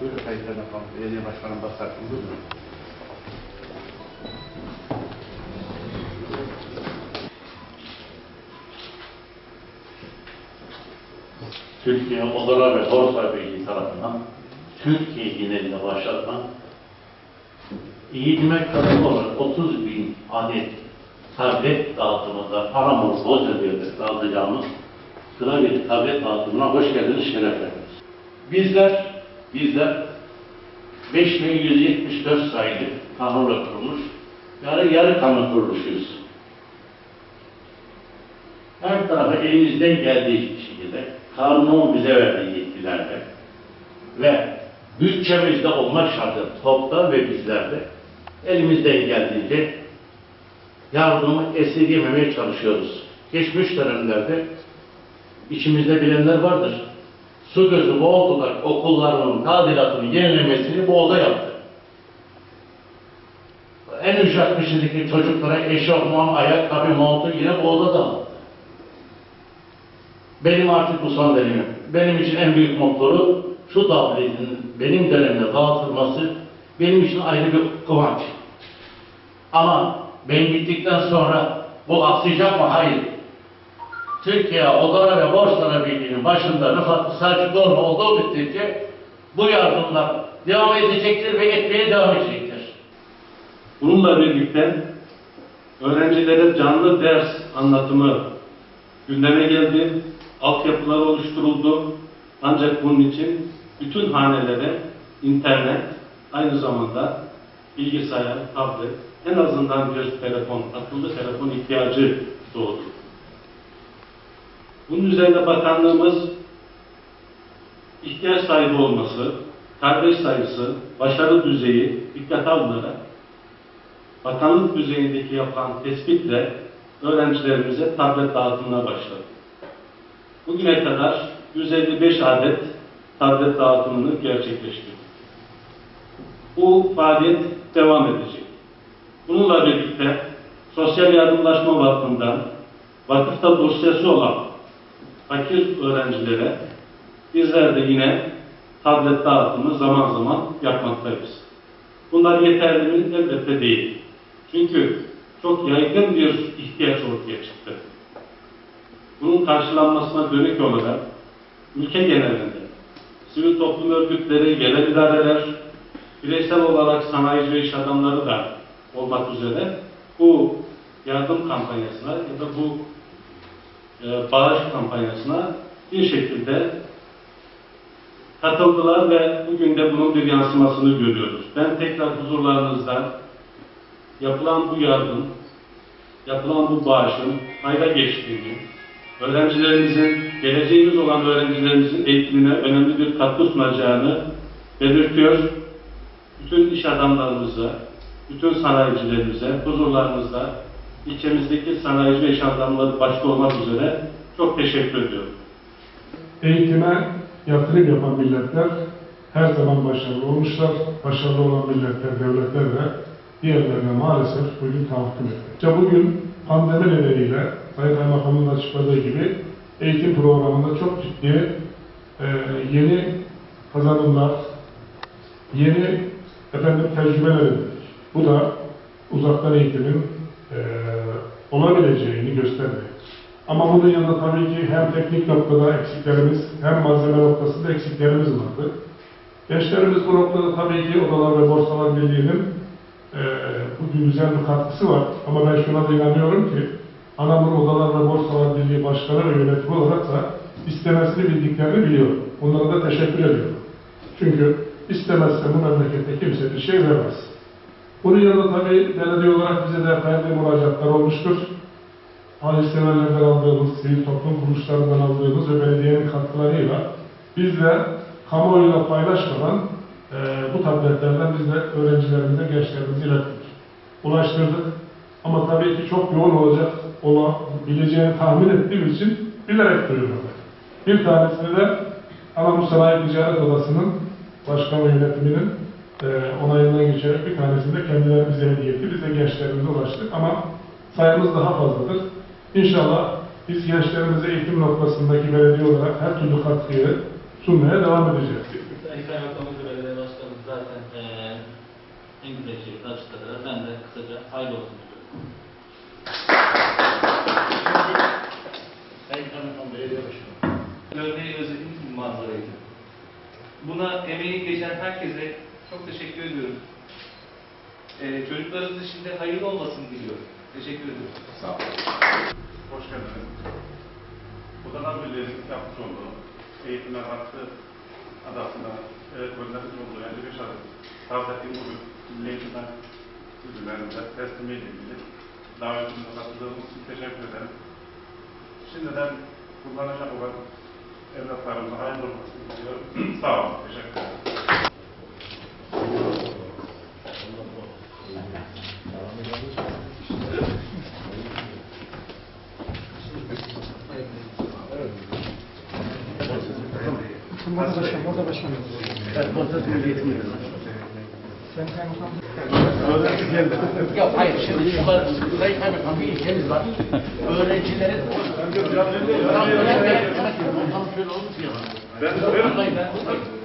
Buyurun kayıtlarına falan. Belediye başkanım basar. Buyurun. Türkiye Odalar ve Borsa Birliği tarafından Türkiye genelinde başlatma eğitime katılı olarak 30 bin adet tablet dağıtımında Paramount Bozcaada'da dağıtacağımız sıra bir tablet dağıtımına hoş geldiniz, şeref. Bizler, bizler 5174 sayılı kanunla kurulmuş, yani yarı kamu kuruluşuyuz. Her tarafa elimizden geldiği şekilde kanunun bize verdiği yetkilerle ve bütçemizde olmak şartı topta ve bizlerde elimizden geldiğince yardımı esirgememeye çalışıyoruz. Geçmiş dönemlerde içimizde bilenler vardır. Su gözü Boğaz'da okullarının tadilatını yenilemesini Boğaz'a yaptı. En ücret kişideki çocuklara eşofman, ayakkabı, montu yine Boğaz'a dağıttı. Benim artık bu son dönemim. Benim için en büyük motoru şu tabletin benim dönemde dağıtılması benim için ayrı bir kıvanç. Ama ben gittikten sonra bu aksayacak mı? Hayır. Türkiye Odalar ve Borsalar Birliği'nin başında Rıfat Selçukluoğlu olduğu müddetçe bu yardımlar devam edecektir ve etmeye devam edecektir. Bununla birlikte öğrencilere canlı ders anlatımı gündeme geldi, altyapılar oluşturuldu. Ancak bunun için bütün hanelere internet, aynı zamanda bilgisayar, tablet, en azından bir telefon, akıllı telefon ihtiyacı doğdu. Bunun üzerine bakanlığımız ihtiyaç sahibi olması, kardeş sayısı, başarı düzeyi dikkate alınarak bakanlık düzeyindeki yapılan tespitle öğrencilerimize tablet dağıtımına başladı. Bugüne kadar 155 adet tablet dağıtımını gerçekleştirdik. Bu faaliyet devam edecek. Bununla birlikte Sosyal Yardımlaşma Vakfı'ndan vakıfta dosyası olan fakir öğrencilere bizler de yine tablet dağıtımı zaman zaman yapmaktayız. Bunlar yeterli mi? Elbette değil. Çünkü çok yaygın bir ihtiyaç ortaya çıktı. Bunun karşılanmasına dönük olarak ülke genelinde sivil toplum örgütleri, yerel idareler, bireysel olarak sanayici ve iş adamları da olmak üzere bu yardım kampanyasına ya da bu e, bağış kampanyasına bir şekilde katıldılar ve bugün de bunun bir yansımasını görüyoruz. Ben tekrar huzurlarınızda yapılan bu yardım, yapılan bu bağışın hayra geçtiğini, öğrencilerimizin, geleceğimiz olan öğrencilerimizin eğitimine önemli bir katkı sunacağını belirtiyor. Bütün iş adamlarımıza, bütün sanayicilerimize huzurlarınızda ilçemizdeki sanayici ve iş adamları başta olmak üzere çok teşekkür ediyorum. Eğitime yatırım yapan milletler her zaman başarılı olmuşlar. Başarılı olan milletler, devletler de diğerlerine maalesef bugün tahakküm etti. İşte bugün pandemi nedeniyle Sayın Kaymakamın açıkladığı gibi eğitim programında çok ciddi e, yeni kazanımlar, yeni efendim tecrübeler edindik. Bu da uzaktan eğitimin e, olabileceğini göstermiyor. Ama bunun yanında tabii ki hem teknik noktada eksiklerimiz hem malzeme noktasında eksiklerimiz vardı. Gençlerimiz bu noktada tabii ki Odalar ve Borsalar Birliği'nin e, bugün güzel bir katkısı var. Ama ben şuna da inanıyorum ki Anamur Odalar ve Borsalar Birliği Başkanı ve yönetimi olarak da istemesini bildiklerini biliyorum. Onlara da teşekkür ediyorum. Çünkü istemezse bu memlekette kimse bir şey vermez. Bunun yanında tabii belediye olarak bize de efendim müracaatlar olmuştur. Hayırseverlerden aldığımız, sivil toplum kuruluşlarından aldığımız ve belediyenin katkılarıyla biz de kamuoyuyla paylaşmadan e, bu tabletlerden biz de öğrencilerimize, gençlerimize ilettik. Ulaştırdık. Ama tabii ki çok yoğun olacak, olabileceğini tahmin ettiğimiz için bilerek duyurmadık. Bir tanesini de Anadolu Sanayi Ticaret Odası'nın başkan yönetiminin e, onayına geçerek bir tanesini de kendileri bize hediye etti. Biz de gençlerimize ulaştık ama sayımız daha fazladır. İnşallah biz gençlerimize eğitim noktasındaki belediye olarak her türlü katkıyı sunmaya devam edeceğiz. Sayın Bakanımız Belediye Başkanımız zaten e, en güzel şekilde açıkladılar. Ben de kısaca hayırlı olsun diliyorum. Sayın Kaymakam Belediye Başkanı. Örneği özetimiz manzaraydı. Buna emeği geçen herkese çok teşekkür ediyorum. Ee, çocuklarınız için de hayırlı olmasını diliyorum. Teşekkür ediyorum. Sağ olun. Hoş geldiniz. Odalar Birliği'nin yapmış olduğu eğitime hakkı adı altında öğretmenlerin olduğu 55 adet ettiğim bugün Milli Eğitim'e ürünlerimize teslimiyle ilgili davetimize katıldığınız için teşekkür ederim. Şimdiden kullanacak olan evlatlarımıza hayırlı olmasını diliyorum. Sağ olun. Teşekkür ederim. Yok hayır şimdi şu var, Sayın Kaymakam bir ilkemiz var. Öğrencilerin tam öğrenmeyen, tam şöyle olmuş ya. Ben, ben, Vallahi ben-